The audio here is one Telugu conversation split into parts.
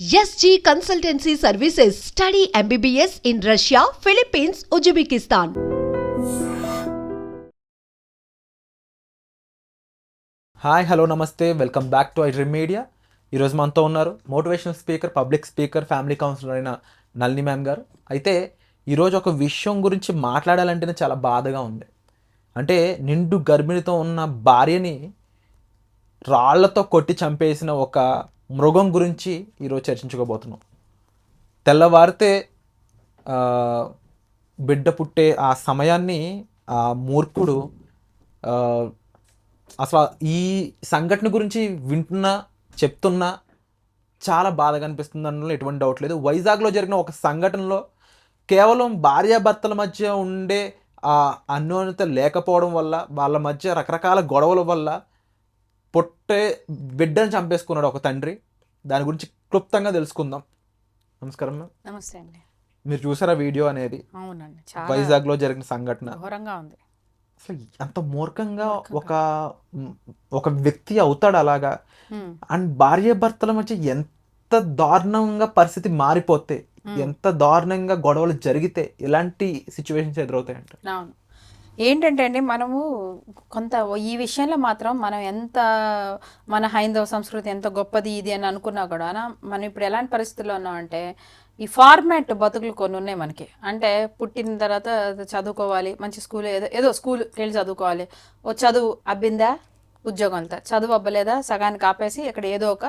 SG consultancy services study MBBS in Russia Philippines Uzbekistan. Hi hello namaste. Welcome back to I dream media ఈరోజు మనతో ఉన్నారు motivational speaker public speaker family counsellor అయిన నల్ని మ్యామ్ గారు. అయితే ఈరోజు ఒక విషయం గురించి మాట్లాడాలంటేనే చాలా బాధగా ఉంది. అంటే నిండు గర్భిణితో ఉన్న భార్యని రాళ్ళతో కొట్టి చంపేసిన ఒక మృగం గురించి ఈరోజు చర్చించుకోబోతున్నాం. తెల్లవారితే బిడ్డ పుట్టే ఆ సమయాన్ని ఆ మూర్ఖుడు అసలు ఈ సంఘటన గురించి వింటున్నా చెప్తున్నా చాలా బాధగా అనిపిస్తుంది అందులో ఎటువంటి డౌట్ లేదు. వైజాగ్లో జరిగిన ఒక సంఘటనలో కేవలం భార్యాభర్తల మధ్య ఉండే ఆ అన్యోన్యత లేకపోవడం వల్ల వాళ్ళ మధ్య రకరకాల గొడవల వల్ల పొట్టే బిడ్డను చంపేసుకున్నాడు ఒక తండ్రి. దాని గురించి క్లుప్తంగా తెలుసుకుందాం. నమస్కారం మ్యామ్. నమస్తే అండి. మీరు చూసారా వీడియో అనేది? అవునండి. చాలా వైజాగ్లో జరిగిన సంఘటన. ఘోరంగా ఉంది. అసలు అంత మూర్ఖంగా ఒక ఒక వ్యక్తి అవుతాడు అలాగా. అండ్ భార్య భర్తల మధ్య ఎంత దారుణంగా పరిస్థితి మారిపోతే ఎంత దారుణంగా గొడవలు జరిగితే ఇలాంటి సిచ్యువేషన్స్ ఎదురవుతాయంట. అవును. ఏంటంటే అండి మనము కొంత ఈ విషయంలో మాత్రం మనం ఎంత మన హైందవ సంస్కృతి ఎంత గొప్పది ఇది అని అనుకున్నా కూడా మనం ఇప్పుడు ఎలాంటి పరిస్థితుల్లో ఉన్నామంటే ఈ ఫార్మాట్ బతుకులు కొన్ని ఉన్నాయి మనకి. అంటే పుట్టిన తర్వాత చదువుకోవాలి మంచి స్కూల్ ఏదో ఏదో స్కూల్ వెళ్ళి చదువుకోవాలి. ఓ చదువు అబ్బిందా? ఉద్యోగం అంతా. చదువు అబ్బలేదా? సగానికి ఆపేసి ఇక్కడ ఏదో ఒక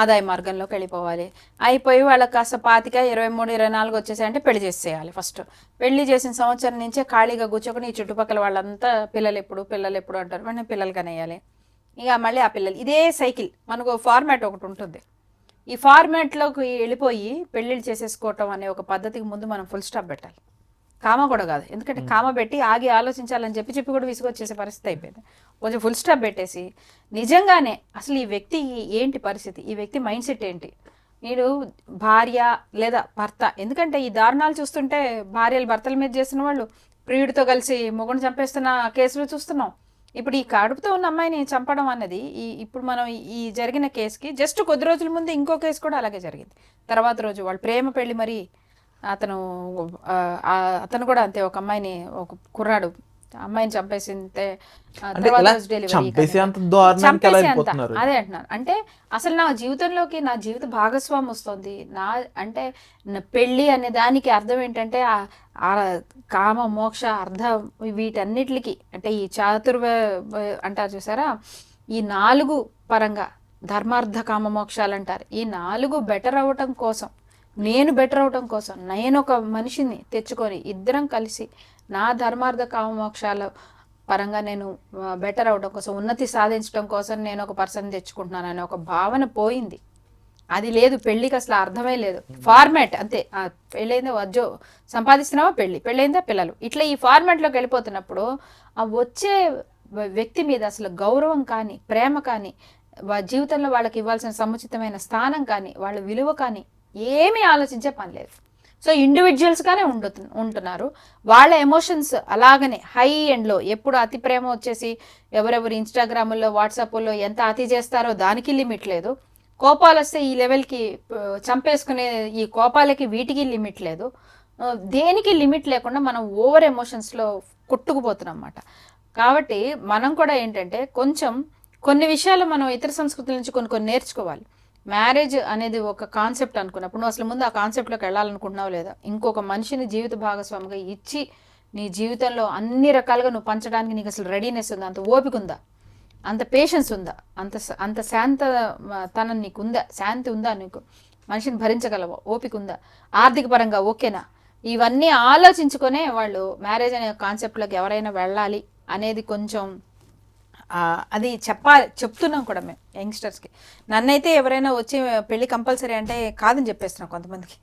ఆదాయ మార్గంలోకి వెళ్ళిపోవాలి. అయిపోయి వాళ్ళకి కాస్త పాతిక ఇరవై మూడు ఇరవై నాలుగు వచ్చేసాయంటే పెళ్ళి చేసేయాలి ఫస్ట్ పెళ్ళి చేసిన సంవత్సరం నుంచే ఖాళీగా కూర్చోకొని ఈ చుట్టుపక్కల వాళ్ళంతా పిల్లలు ఎప్పుడు పిల్లలు ఎప్పుడు అంటారు? మనం పిల్లలు కనేయాలి. ఇక మళ్ళీ ఆ పిల్లలు ఇదే సైకిల్. మనకు ఫార్మాట్ ఒకటి ఉంటుంది. ఈ ఫార్మాట్లోకి వెళ్ళిపోయి పెళ్ళిళ్ళు చేసేసుకోవటం అనే ఒక పద్ధతికి ముందు మనం ఫుల్ స్టాప్ పెట్టాలి. కామ కూడా కాదు. ఎందుకంటే కామ పెట్టి ఆగి ఆలోచించాలని చెప్పి చెప్పి కూడా విసుగొచ్చేసే పరిస్థితి అయిపోయింది. కొంచెం ఫుల్ స్టాప్ పెట్టేసి నిజంగానే అసలు ఈ వ్యక్తి ఏంటి పరిస్థితి? ఈ వ్యక్తి మైండ్ సెట్ ఏంటి? నేను భార్య లేదా భర్త ఎందుకంటే ఈ దారుణాలు చూస్తుంటే భార్యలు భర్తల మీద చేస్తున్న వాళ్ళు ప్రియుడితో కలిసి మొగుడు చంపేస్తున్న కేసులు చూస్తున్నాం. ఇప్పుడు ఈ కడుపుతో ఉన్న అమ్మాయిని చంపడం అన్నది ఈ ఇప్పుడు మనం ఈ- ఈ జరిగిన కేసుకి జస్ట్ కొద్ది రోజుల ముందు ఇంకో కేసు కూడా అలాగే జరిగింది. తర్వాత రోజు వాళ్ళు ప్రేమ పెళ్ళి మరి అతను అతను కూడా అంతే ఒక అమ్మాయిని ఒక కుర్రాడు. అమ్మాయిని చంపేసింతే అదే అంటున్నాను. అంటే అసలు నా జీవితంలోకి నా జీవిత భాగస్వామి వస్తుంది. నా అంటే పెళ్ళి అనే దానికి అర్థం ఏంటంటే ఆ- ఆ కామ మోక్ష అర్థం వీటన్నిటికి అంటే ఈ చాతుర్వ అంటారు చూసారా? ఈ నాలుగు పరంగా ధర్మార్థ కామ మోక్షాలు అంటారు. ఈ నాలుగు బెటర్ అవ్వటం కోసం నేను బెటర్ అవటం కోసం నేను ఒక మనిషిని తెచ్చుకొని ఇద్దరం కలిసి నా ధర్మార్థ కామమోక్షాల పరంగా నేను బెటర్ అవడం కోసం ఉన్నతి సాధించడం కోసం నేను ఒక పర్సన్ తెచ్చుకుంటున్నాను అనే ఒక భావన పోయింది. అది లేదు పెళ్ళికి అసలు అర్థమే లేదు. ఫార్మాట్ అంతే. ఆ పెళ్ళైందా వజ్జో సంపాదిస్తున్నావా పెళ్ళి. పెళ్ళైందా పిల్లలు. ఇట్లా ఈ ఫార్మాట్లోకి వెళ్ళిపోతున్నప్పుడు ఆ వచ్చే వ్యక్తి మీద అసలు గౌరవం కానీ ప్రేమ కానీ జీవితంలో వాళ్ళకి ఇవ్వాల్సిన సముచితమైన స్థానం కానీ వాళ్ళ విలువ కానీ ఏమీ ఆలోచించే పని లేదు. సో ఇండివిజువల్స్గానే ఉండు ఉంటున్నారు. వాళ్ళ ఎమోషన్స్ అలాగనే హై ఎండ్లో ఎప్పుడు అతి ప్రేమ వచ్చేసి ఎవరెవరు ఇన్స్టాగ్రాముల్లో వాట్సాప్లో ఎంత అతి చేస్తారో దానికి లిమిట్ లేదు. కోపాలు వస్తే ఈ లెవెల్కి చంపేసుకునే ఈ కోపాలకి వీటికి లిమిట్ లేదు. దేనికి లిమిట్ లేకుండా మనం ఓవర్ ఎమోషన్స్లో కొట్టుకుపోతున్నాం అన్నమాట. కాబట్టి మనం కూడా ఏంటంటే కొంచెం కొన్ని విషయాలు మనం ఇతర సంస్కృతుల నుంచి కొన్ని కొన్ని నేర్చుకోవాలి. మ్యారేజ్ అనేది ఒక కాన్సెప్ట్ అనుకున్నప్పుడు నువ్వు అసలు ముందు ఆ కాన్సెప్ట్లోకి వెళ్ళాలనుకుంటున్నావు లేదా ఇంకొక మనిషిని జీవిత భాగస్వామిగా ఇచ్చి నీ జీవితంలో అన్ని రకాలుగా నువ్వు పంచడానికి నీకు అసలు రెడీనెస్ ఉందా? అంత ఓపిక ఉందా? అంత పేషెన్స్ ఉందా? అంత అంత శాంత మ, తనం నీకు ఉందా? శాంతి ఉందా నీకు? మనిషిని భరించగలవా? ఓపిక ఉందా? ఆర్థిక పరంగా ఓకేనా? ఇవన్నీ ఆలోచించుకొనే వాళ్ళు మ్యారేజ్ అనే కాన్సెప్ట్లోకి ఎవరైనా వెళ్ళాలి అనేది కొంచెం అది చెప్పాలి చెప్తున్నాం కూడా మేము యంగ్స్టర్స్కి. నన్నైతే ఎవరైనా వచ్చి పెళ్ళి కంపల్సరీ అంటే కాదని చెప్పేస్తున్నాం కొంతమందికి.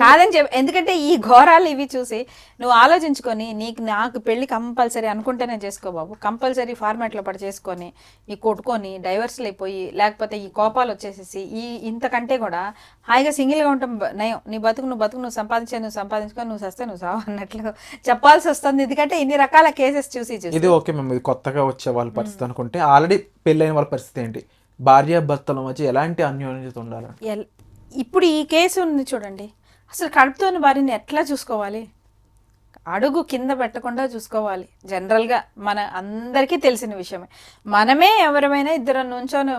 కాదని చెప్ప ఎందుకంటే ఈ ఘోరాలు ఇవి చూసి నువ్వు ఆలోచించుకొని నీకు నాకు పెళ్ళి కంపల్సరీ అనుకుంటేనే చేసుకో బాబు. కంపల్సరీ ఫార్మాట్లో పడి చేసుకొని ఈ కొట్టుకొని డైవర్స్లు అయిపోయి లేకపోతే ఈ కోపాలు వచ్చేసేసి ఈ ఇంతకంటే కూడా హాయిగా సింగిల్గా ఉండటం బ- నయం నీ బతుకు నువ్వు బతుకు నువ్వు సంపాదించే నువ్వు సంపాదించుకొని నువ్వు సస్తే నువ్వు సావు అన్నట్లు చెప్పాల్సి వస్తుంది. ఎందుకంటే ఇన్ని రకాల కేసెస్ చూసి చూసి. ఇది ఓకే మేము ఇది కొత్తగా వచ్చే వాళ్ళ పరిస్థితి అనుకుంటే ఆల్రెడీ పెళ్ళైన వాళ్ళ పరిస్థితి ఏంటి? భార్య భర్తల మధ్య ఎలాంటి అన్యోన్యత ఉండాలి ఇప్పుడు ఈ కేసు ఉంది చూడండి. అసలు కడుపుతోని వారిని ఎట్లా చూసుకోవాలి? అడుగు కింద పెట్టకుండా చూసుకోవాలి. జనరల్గా మన అందరికీ తెలిసిన విషయమే. మనమే ఎవరైనా ఇద్దరు నుంచొని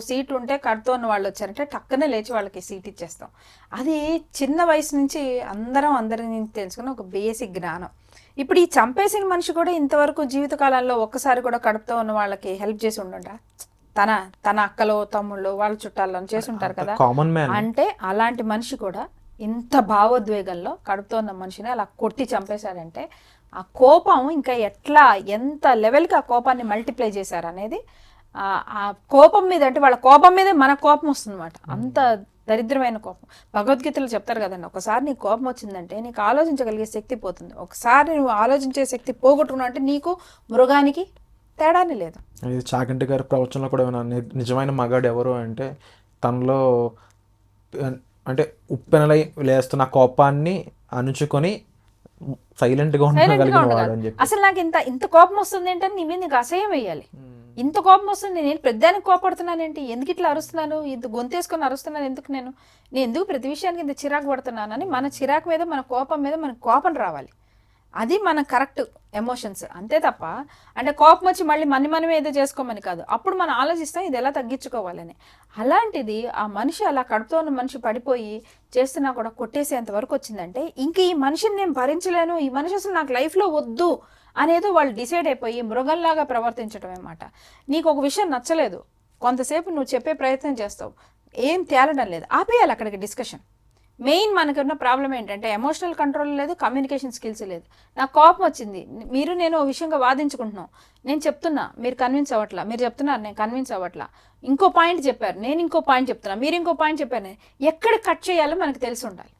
సీట్ ఉంటే కడుతోని వాళ్ళు వచ్చారంటే టక్కున లేచి వాళ్ళకి సీట్ ఇచ్చేస్తాం. అది చిన్న వయసు నుంచి అందరం అందరి నుంచి తెలుసుకున్న ఒక బేసిక్ జ్ఞానం. ఇప్పుడు ఈ చంపేసిన మనిషి కూడా ఇంతవరకు జీవితకాలంలో ఒక్కసారి కూడా కడుపుతో ఉన్న వాళ్ళకి హెల్ప్ చేసి ఉండుంటా తన తన అక్కలో తమ్ముళ్ళు వాళ్ళ చుట్టాల్లో చేసి ఉంటారు కదా? అంటే అలాంటి మనిషి కూడా ఇంత భావోద్వేగంలో కడుపుతో ఉన్న మనిషిని అలా కొట్టి చంపేశాడంటే ఆ కోపం ఇంకా ఎట్లా ఎంత లెవెల్కి ఆ కోపాన్ని మల్టిప్లై చేశారు అనేది ఆ- కోపం మీద అంటే వాళ్ళ కోపం మీదే మన కోపం వస్తుందన్నమాట. అంత దరిద్రమైన కోపం. భగవద్గీతలో చెప్తారు కదండి ఒకసారి నీకు కోపం వచ్చిందంటే నీకు ఆలోచించగలిగే శక్తి పోతుంది. ఒకసారి నువ్వు ఆలోచించే శక్తి పోగొట్టుకున్నావు అంటే నీకు మృగానికి తేడానే లేదు. ఇది చాగంటి గారి ప్రవచనంలో కూడా నిజమైన మగాడు ఎవరు అంటే తనలో అంటే ఉప్పెనలై లేస్తున్న కోపాన్ని అణుచుకొని సైలెంట్గా సైలెంట్గా ఉండగలిగిన వాడు అని చెప్పి. అసలు నాకు ఇంత ఇంత కోపం వస్తుంది ఏంటంటే నీ మీద నీకు అసహ్యం వేయాలి. ఇంత కోపం వస్తుంది నేను పెద్దానికి కోపడుతున్నానేంటి ఎందుకు ఇట్లా అరుస్తున్నాను? ఇంత గొంతేసుకొని అరుస్తున్నాను ఎందుకు నేను? నేను ఎందుకు ప్రతి విషయానికి ఇంత చిరాకు పడుతున్నానని మన చిరాకు మీద మన కోపం మీద మన కోపం రావాలి. అది మన కరెక్ట్ ఎమోషన్స్ అంతే తప్ప అంటే కోపం వచ్చి మళ్ళీ మన మనమే ఏదో చేసుకోమని కాదు. అప్పుడు మనం ఆలోచిస్తాం ఇది ఎలా తగ్గించుకోవాలని. అలాంటిది ఆ మనిషి అలా కడుపుతో ఉన్న మనిషి పడిపోయి చేస్తున్నా కూడా కొట్టేసేంత వరకు వచ్చిందంటే ఇంక ఈ మనిషిని నేను భరించలేను ఈ మనిషి అసలు నాకు లైఫ్లో వద్దు అనేదో వాళ్ళు డిసైడ్ అయిపోయి మృగంలాగా ప్రవర్తించడం అన్నమాట. నీకు ఒక విషయం నచ్చలేదు. కొంతసేపు నువ్వు చెప్పే ప్రయత్నం చేస్తావు. ఏం తేలడం లేదు. ఆపేయాలి అక్కడికి డిస్కషన్. మెయిన్ మనకున్న ప్రాబ్లం ఏంటంటే ఎమోషనల్ కంట్రోల్ లేదు కమ్యూనికేషన్ స్కిల్స్ లేదు. నాకు కోపం వచ్చింది. మీరు నేను ఓ విషయంగా వాదించుకుంటున్నాం. నేను చెప్తున్నా మీరు కన్విన్స్ అవ్వట్లా. మీరు చెప్తున్నారు నేను కన్విన్స్ అవ్వట్లా. ఇంకో పాయింట్ చెప్పారు. నేను ఇంకో పాయింట్ చెప్తున్నా. మీరు ఇంకో పాయింట్ చెప్పారు. ఎక్కడ కట్ చేయాలో మనకు తెలిసి ఉండాలి.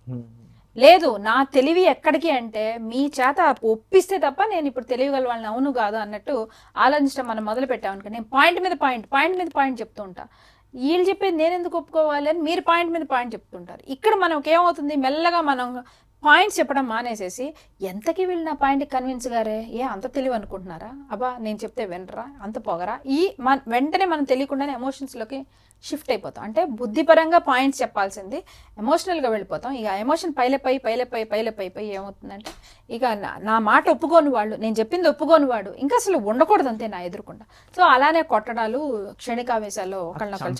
లేదు నా తెలివి ఎక్కడికి అంటే మీ చేత ఒప్పిస్తే తప్ప నేను ఇప్పుడు తెలియగల వాళ్ళని అవును కాదు అన్నట్టు ఆలోచించడం మనం మొదలు పెట్టామనుకో నేను పాయింట్ మీద పాయింట్ పాయింట్ మీద పాయింట్ చెప్తూ ఉంటా. వీళ్ళు చెప్పేది నేను ఎందుకు ఒప్పుకోవాలి అని మీరు పాయింట్ మీద పాయింట్ చెప్తుంటారు. ఇక్కడ మనకి ఏమవుతుంది? మెల్లగా మనం పాయింట్స్ చెప్పడం మానేసేసి ఎంతకి వీళ్ళు నా పాయింట్ కన్విన్స్ గారే? ఏ అంత తెలివి అనుకుంటున్నారా? అబ్బా నేను చెప్తే వినరా? అంత పొగరా? ఈ మన వెంటనే మనం తెలియకుండానే ఎమోషన్స్లోకి షిఫ్ట్ అయిపోతాం. అంటే బుద్ధిపరంగా పాయింట్స్ చెప్పాల్సింది ఎమోషనల్గా వెళ్ళిపోతాం. ఇక ఎమోషన్ పైలపై పైలపై పైలపై పై ఏమవుతుందంటే ఇక నా- మాట ఒప్పుకోని వాళ్ళు నేను చెప్పింది ఒప్పుకోని వాడు ఇంకా అసలు ఉండకూడదు అంతే నా ఎదురుకుండా. సో అలానే కొట్టడాలు క్షణికావేశాల్లో ఒకళ్ళనొకళ్ళు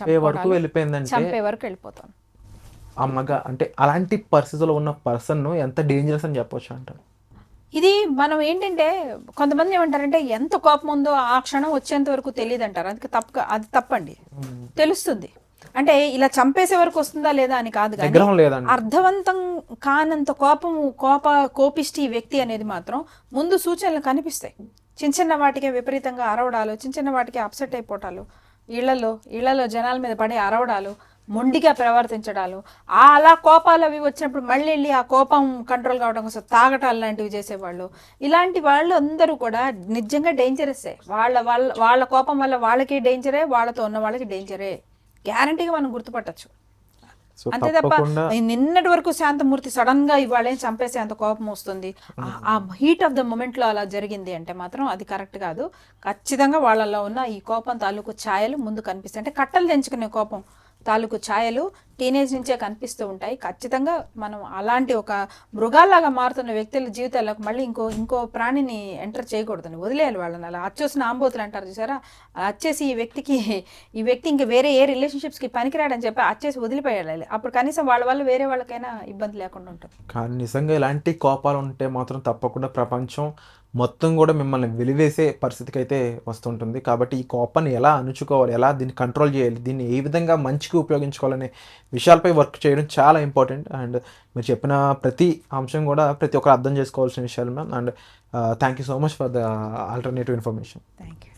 చంపే వరకు వెళ్ళిపోతాం. ఆ మగ అంటే అలాంటి పరిస్థితిలో ఉన్న పర్సన్ ఎంత డేంజరస్ అని చెప్పొచ్చు అంటారు? ఇది మనం ఏంటంటే కొంతమంది ఏమంటారంటే ఎంత కోపం ఉందో ఆ క్షణం వచ్చేంత వరకు తెలియదు అంటారు అందుకే తప్ప అది తప్పండి. తెలుస్తుంది. అంటే ఇలా చంపేసే వరకు వస్తుందా లేదా అని కాదు కానీ అర్థవంతం కానంత కోపం కోప కోపిష్టి వ్యక్తి అనేది మాత్రం ముందు సూచనలు కనిపిస్తాయి. చిన్న చిన్న వాటికే విపరీతంగా అరవడాలు చిన్న చిన్న వాటికి అప్సెట్ అయిపోవటాలు ఇళ్ళలో ఇళ్ళలో జనాల మీద పడి అరవడాలు మొండిగా ప్రవర్తించడాలు. ఆ అలా కోపాలు అవి వచ్చినప్పుడు మళ్ళీ వెళ్ళి ఆ కోపం కంట్రోల్ కావడం కోసం తాగటాలు లాంటివి చేసేవాళ్ళు. ఇలాంటి వాళ్ళు అందరూ కూడా నిజంగా డేంజరస్సే వాళ్ళ వాళ్ళ వాళ్ళ కోపం వల్ల వాళ్ళకి డేంజరే వాళ్ళతో ఉన్న వాళ్ళకి డేంజరే గ్యారంటీగా మనం గుర్తుపట్టచ్చు. అంతే తప్ప నిన్నటి వరకు శాంతమూర్తి సడన్గా ఇవాళ ఏం చంపేసే అంత కోపం వస్తుంది. ఆ- హీట్ ఆఫ్ ద మూమెంట్లో అలా జరిగింది అంటే మాత్రం అది కరెక్ట్ కాదు. ఖచ్చితంగా వాళ్ళల్లో ఉన్న ఈ కోపం తాలూకు ఛాయలు ముందు కనిపిస్తాయి. అంటే కట్టలు తెంచుకునే కోపం. తాలూకు ఛాయలు టీనేజ్ నుంచే కనిపిస్తూ ఉంటాయి. ఖచ్చితంగా మనం అలాంటి ఒక మృగాల్లాగా మారుతున్న వ్యక్తుల జీవితాలకు మళ్ళీ ఇంకో ఇంకో ప్రాణిని ఎంటర్ చేయకూడదని వదిలేయాలి వాళ్ళని. అలా అచ్చోసిన ఆంబోతులు అంటారు చూసారా? అచ్చేసి వచ్చేసి ఈ వ్యక్తికి ఈ వ్యక్తి ఇంకా వేరే ఏ రిలేషన్షిప్స్కి పనికిరాడని చెప్పి అచ్చేసి వదిలిపోయాలి అప్పుడు కనీసం వాళ్ళ వల్ల వేరే వాళ్ళకైనా ఇబ్బంది లేకుండా ఉంటుంది. కానీ నిజంగా ఇలాంటి కోపాలు ఉంటే మాత్రం తప్పకుండా ప్రపంచం మొత్తం కూడా మిమ్మల్ని వెలివేసే పరిస్థితికి అయితే వస్తుంటుంది. కాబట్టి ఈ కోపాన్ని ఎలా అణుచుకోవాలి? ఎలా దీన్ని కంట్రోల్ చేయాలి? దీన్ని ఏ విధంగా మంచికి ఉపయోగించుకోవాలనే విషయాలపై వర్క్ చేయడం చాలా ఇంపార్టెంట్ అండ్ మీరు చెప్పిన ప్రతి అంశం కూడా ప్రతి ఒక్కరు అర్థం చేసుకోవాల్సిన విషయాలు ma'am and thank you so much for the alternative information thank you